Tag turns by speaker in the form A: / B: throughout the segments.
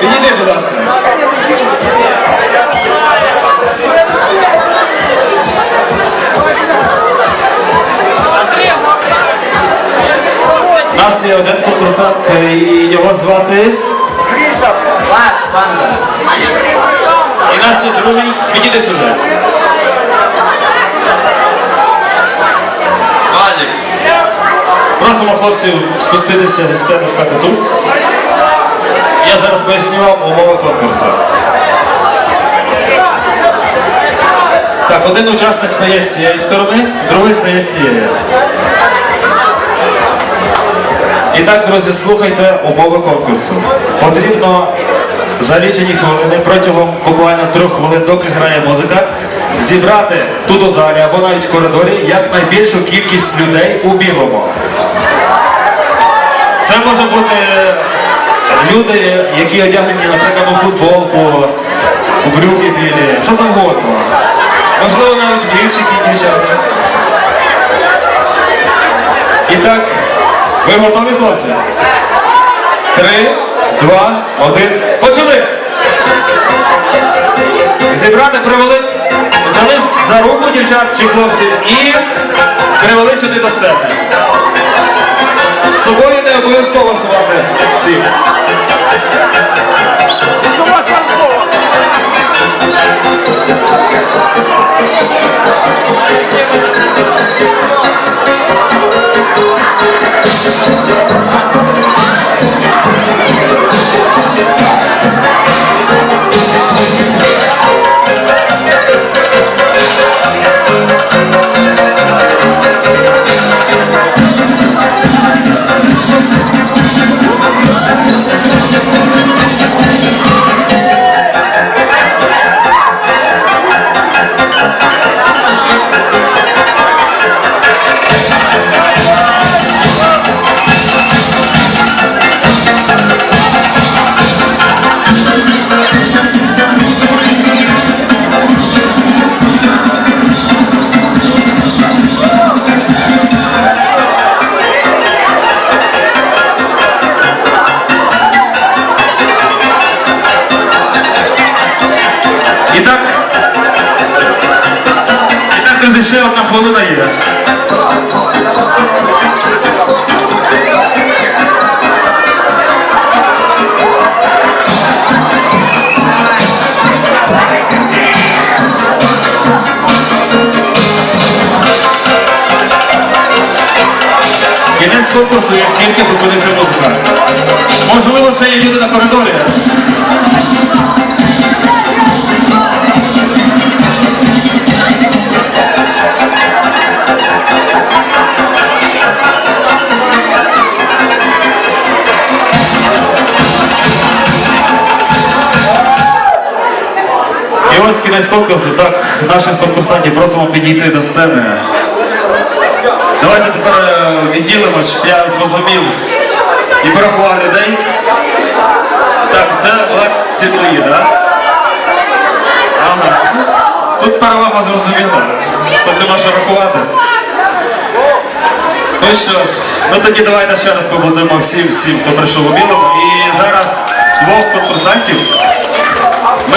A: Підійди, будь ласка. У нас є один конкурсант, е, і його звати.
B: Влад, панда.
A: І у нас є другий. Підійди сюди. Просимо хлопців спуститися зі сцени стати тут. Я зараз поясню вам умови конкурсу. Так, один учасник стає з цієї сторони, другий стає з цієї. І так, друзі, слухайте умови конкурсу. Потрібно за лічені хвилини протягом буквально трьох хвилин, доки грає музика, зібрати тут у залі або навіть в коридорі якнайбільшу кількість людей у білому. Це може бути люди, які одягнені, наприклад, у футболку, у брюки білі, що завгодно. Можливо, навіть хлібчики дівчата. І так, ви готові, хлопці? Три, два, один. Почали! Зібрати привели, взяли за руку дівчат чи хлопців і привели сюди до сцени. З вами не обов'язково всіх. Друзі, ще одна хвилина є. Кінець конкурсу, як тільки зупиниться музика. Можливо, ще є люди на коридорі. Кінець конкурсу. Так, наших конкурсантів просимо підійти до сцени. Давайте тепер е, відділимось, я зрозумів і порахував людей. Так, це Влад твої, так? Ага. Тут перевага зрозуміла. Тут нема що рахувати. Ну що ж, ну тоді давайте ще раз побудемо всім, всім, хто прийшов у білому. І зараз двох конкурсантів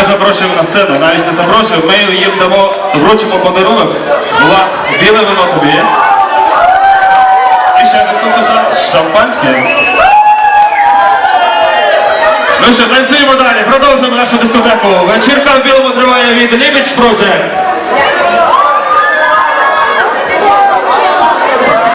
A: ми запрошуємо на сцену, навіть не запрошуємо, ми їм дамо, вручимо подарунок. Влад, біле вино тобі. І ще один конкурсант шампанське. Ну що, танцюємо далі, продовжуємо нашу дискотеку. Вечірка в білому триває від Limits Project.